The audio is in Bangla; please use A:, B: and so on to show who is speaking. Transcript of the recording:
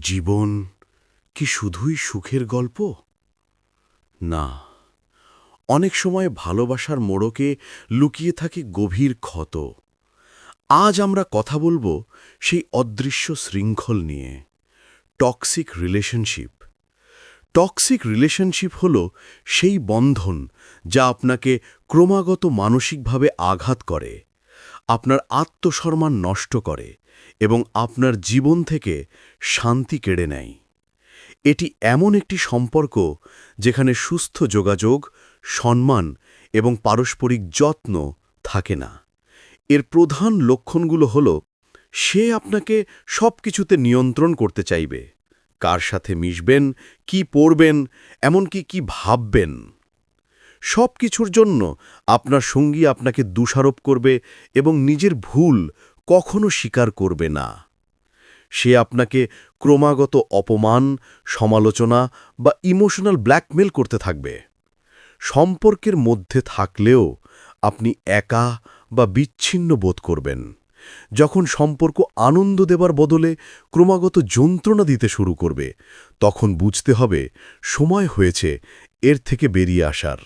A: জীবন কি শুধুই সুখের গল্প? না, অনেক সময় ভালোবাসার মোড়কে লুকিয়ে থাকে গভীর ক্ষত। আজ আমরা কথা বলব সেই অদৃশ্য শৃঙ্খল নিয়ে টক্সিক রিলেশনশিপ টক্সিক রিলেশনশিপ হল সেই বন্ধন যা আপনাকে ক্রমাগত মানসিকভাবে আঘাত করে। আপনার আত্মসম্মান নষ্ট করে এবং আপনার জীবন থেকে শান্তি কেড়ে নেয়। এটি এমন একটি সম্পর্ক যেখানে সুস্থ যোগাযোগ, সম্মান এবং পারস্পরিক যত্ন থাকে না। এর প্রধান লক্ষণগুলো হল, সে আপনাকে সব কিছুতে নিয়ন্ত্রণ করতে চাইবে। কার সাথে মিশবেন, কি পড়বেন, এমনকি কি ভাববেন? সব কিছুর জন্য আপনার সঙ্গী আপনাকে দোষারোপ করবে এবং নিজের ভুল কখনো স্বীকার করবে না। সে আপনাকে ক্রমাগত অপমান, সমালোচনা বা ইমোশনাল ব্ল্যাকমেল করতে থাকবে। সম্পর্কের মধ্যে থাকলেও আপনি একা বা বিচ্ছিন্ন বোধ করবেন। যখন সম্পর্ক আনন্দ দেবার বদলে ক্রমাগত যন্ত্রণা দিতে শুরু করবে, তখন বুঝতে হবে সময় হয়েছে, এর থেকে বেরিয়ে আসার।